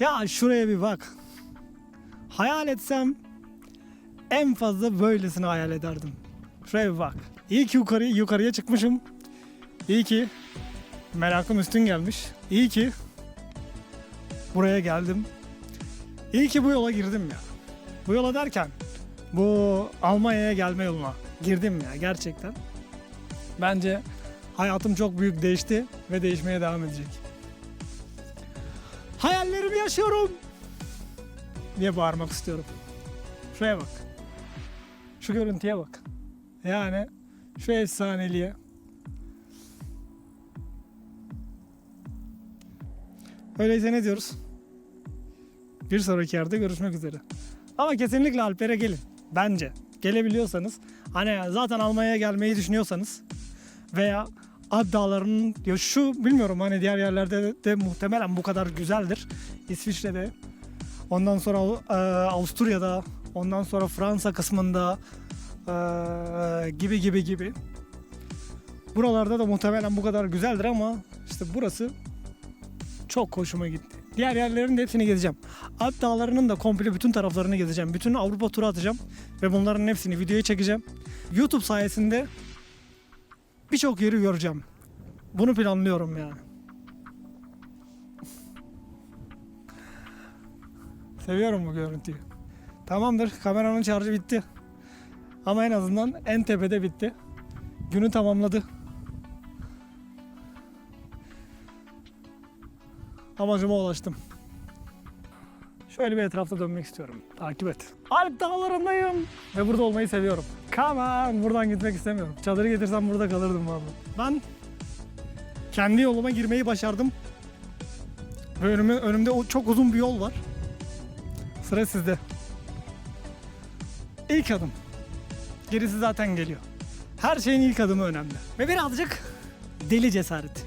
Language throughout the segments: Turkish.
Ya şuraya bir bak. Hayal etsem en fazla böylesini hayal ederdim. Şuraya bir bak. İyi ki yukarı, yukarıya çıkmışım. İyi ki merakım üstün gelmiş. İyi ki buraya geldim. İyi ki bu yola girdim ya. Bu yola derken bu Almanya'ya gelme yoluna girdim ya gerçekten. Bence hayatım çok büyük değişti ve değişmeye devam edecek. Hayallerimi yaşıyorum diye bağırmak istiyorum. Şuraya bak. Şu görüntüye bak. Yani şu efsaneliğe. Öyleyse ne diyoruz? Bir sonraki yerde görüşmek üzere. Ama kesinlikle Alper'e gelin. Bence. Gelebiliyorsanız. Hani zaten Almanya'ya gelmeyi düşünüyorsanız. Veya Alp Dağları'nın ya şu bilmiyorum hani diğer yerlerde de, de muhtemelen bu kadar güzeldir. İsviçre'de. Ondan sonra e, Avusturya'da. Ondan sonra Fransa kısmında. e, gibi gibi gibi. Buralarda da muhtemelen bu kadar güzeldir ama işte burası çok hoşuma gitti. Diğer yerlerin de hepsini gezeceğim. Alp dağlarının da komple bütün taraflarını gezeceğim. Bütün Avrupa turu atacağım ve bunların hepsini videoya çekeceğim. YouTube sayesinde birçok yeri göreceğim. Bunu planlıyorum yani. Seviyorum bu görüntüyü. Tamamdır kameranın şarjı bitti. Ama en azından en tepede bitti. Günü tamamladı. Amacıma ulaştım. Şöyle bir etrafta dönmek istiyorum. Takip et. Alp dağlarındayım. Ve burada olmayı seviyorum. Come on. Buradan gitmek istemiyorum. Çadırı getirsem burada kalırdım valla. Ben kendi yoluma girmeyi başardım. Ve önüme, önümde çok uzun bir yol var. Sıra sizde. İlk adım. Gerisi zaten geliyor. Her şeyin ilk adımı önemli. Ve birazcık deli cesareti.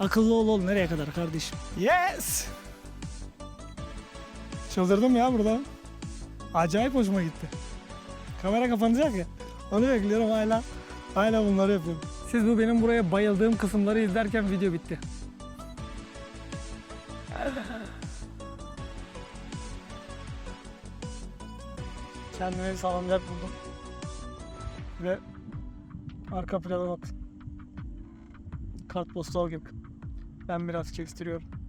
Akıllı ol ol nereye kadar kardeşim? Yes! Çıldırdım ya burada. Acayip hoşuma gitti. Kamera kapanacak ya. Onu bekliyorum hala. Hala bunları yapıyorum. Siz bu benim buraya bayıldığım kısımları izlerken video bitti. Kendime bir salamcak buldum. Ve arka plana bak. Kartpostal gibi. Ben biraz kestiriyorum.